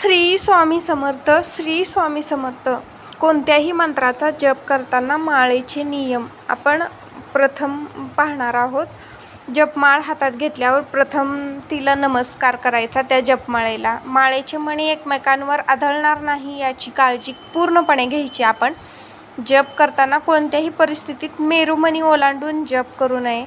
श्री स्वामी समर्थ श्री स्वामी समर्थ. कोणत्याही मंत्राचा जप करताना माळेचे नियम आपण प्रथम पाहणार आहोत. जपमाळ हातात घेतल्यावर प्रथम तिला नमस्कार करायचा त्या जपमाळेला. माळेचे मणी एकमेकांवर आदळणार नाही याची काळजी पूर्णपणे घ्यायची आपण. जप करताना कोणत्याही परिस्थितीत मेरुमणी ओलांडून जप करू नये.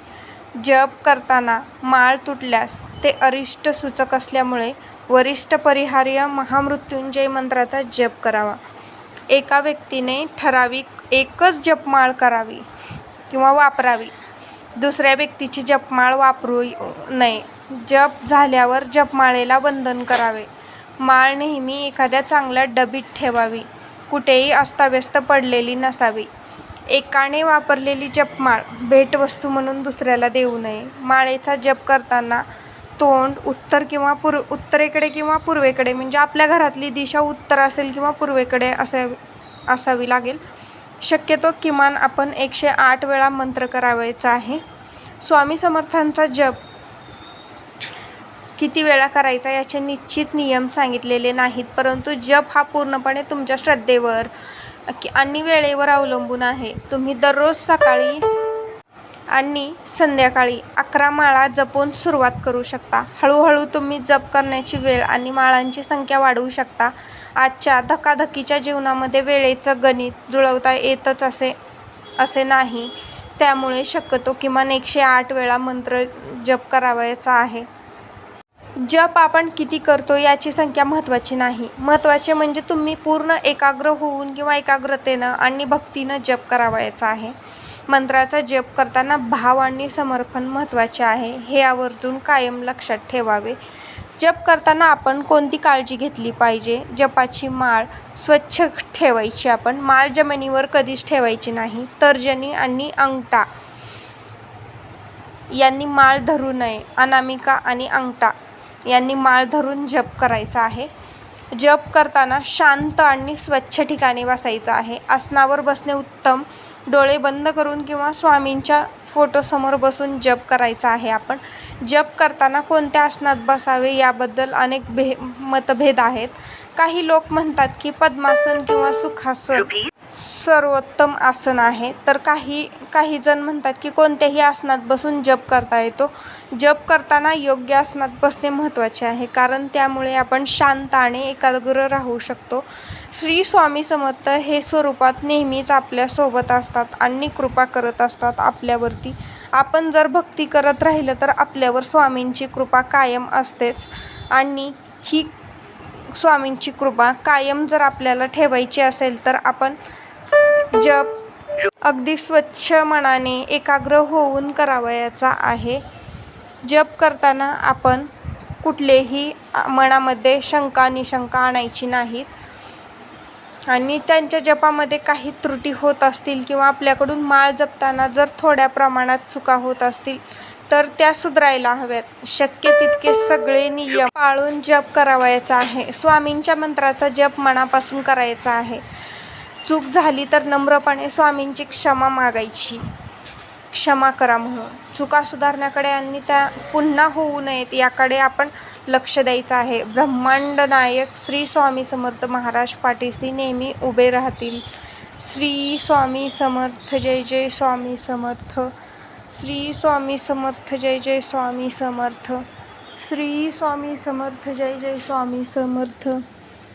जप करताना माळ तुटल्यास ते अरिष्ट सूचक असल्यामुळे वरिष्ठ परिहार्य महामृत्युंजय मंत्राचा जप करावा. एका व्यक्तीने ठराविक एकच जपमाळ करावी किंवा वापरावी. दुसऱ्या व्यक्तीची जपमाळ वापरू नये. जप झाल्यावर जपमाळेला बंधन करावे. माळ नेहमी एखाद्या चांगल्या डबीत ठेवावी. कुठेही अस्ताव्यस्त पडलेली नसावी. एकाने वापरलेली जपमाळ भेटवस्तू म्हणून दुसऱ्याला देऊ नये. माळेचा जप करताना तोंड उत्तर किंवा पूर्व उत्तरेकडे किंवा पूर्वेकडे म्हणजे आपल्या घरातली दिशा उत्तर असेल किंवा पूर्वेकडे असा असावी लागेल. शक्यतो किमान आपण एकशे आठ वेळा मंत्र करावायचा आहे. स्वामी समर्थांचा जप किती वेळा करायचा याचे निश्चित नियम सांगितलेले नाहीत परंतु जप हा पूर्णपणे तुमच्या श्रद्धेवर की आणि वेळेवर अवलंबून आहे. तुम्ही दररोज सकाळी आणि संध्याकाळी अकरा माळा जपून सुरुवात करू शकता. हळूहळू तुम्ही जप करण्याची वेळ आणि माळांची संख्या वाढवू शकता. आजच्या धकाधकीच्या जीवनामध्ये वेळेचं गणित जुळवता येतच असे असे नाही. त्यामुळे शक्यतो किमान एकशे आठ वेळा मंत्र जप करावायचा आहे. जप आपण किती करतो याची संख्या महत्त्वाची नाही. महत्त्वाचे म्हणजे तुम्ही पूर्ण एकाग्र होऊन किंवा एकाग्रतेनं आणि भक्तीनं जप करावायचा आहे. मंत्राचा जप करताना भाव आणि समर्पण महत्त्वाचे आहे. हे आवर्जून कायम लक्षात ठेवावे. जप करताना आपण कोणती काळजी घेतली पाहिजे? जपाची माळ स्वच्छ ठेवायची आपण. माळ जमिनीवर कधीच ठेवायची नाही. तर्जनी आणि अंगठा यांनी माळ धरू नये. अनामिका आणि अंगठा यांनी माळ धरून जप करायचा आहे. जप करताना शांत आणि स्वच्छ ठिकाणी बसायचं आहे. आसनावर बसणे उत्तम डोळे बंद करून किंवा स्वामींच्या फोटोसमोर बसून जप करायचा आहे आपण. जप करताना कोणत्या आसनात बसावे याबद्दल अनेक भे मतभेद आहेत. काही लोक म्हणतात की पद्मासन किंवा सुखासन. सर्वोत्तम आसन आहे. तर काही काही जण म्हणतात की कोणत्याही आसनात बसून जप करता येतो. जप करताना योग्य आसनात बसणे महत्त्वाचे आहे. कारण त्यामुळे आपण शांत आणि एकाग्र राहू शकतो. श्री स्वामी समर्थ हे स्वरूपात नेहमीच आपल्यासोबत असतात आणि कृपा करत असतात आपल्यावरती. आपण जर भक्ती करत राहिलं तर आपल्यावर स्वामींची कृपा कायम असतेच. आणि ही स्वामींची कृपा कायम जर आपल्याला ठेवायची असेल तर आपण जप. अगदी स्वच्छ मनाने एकाग्र होऊन करावयाचा आहे. जप करताना आपण कुठलेही मनामध्ये शंका निशंका आणायची नाहीत. आणि त्यांच्या जपामध्ये काही त्रुटी होत असतील किंवा आपल्याकडून माळ जपताना जर थोड्या प्रमाणात चुका होत असतील तर त्या सुधारायला हव्यात. शक्य तितके सगळे नियम पाळून जप करावयाचा आहे. स्वामींच्या मंत्राचा जप मनापासून करायचा आहे. चूक झाली तर नम्रपणे स्वामींची क्षमा मागायची. क्षमा करा म्हणून. चुका सुधारण्याकडे आणि त्या पुन्हा होऊ नयेत याकडे आपण लक्ष द्यायचं आहे. ब्रह्मांड नायक श्री स्वामी समर्थ महाराज पाठीशी नेहमी उभे राहतील. श्री स्वामी समर्थ जय जय स्वामी समर्थ. श्री स्वामी समर्थ जय जय स्वामी समर्थ. श्री स्वामी समर्थ जय जय स्वामी समर्थ.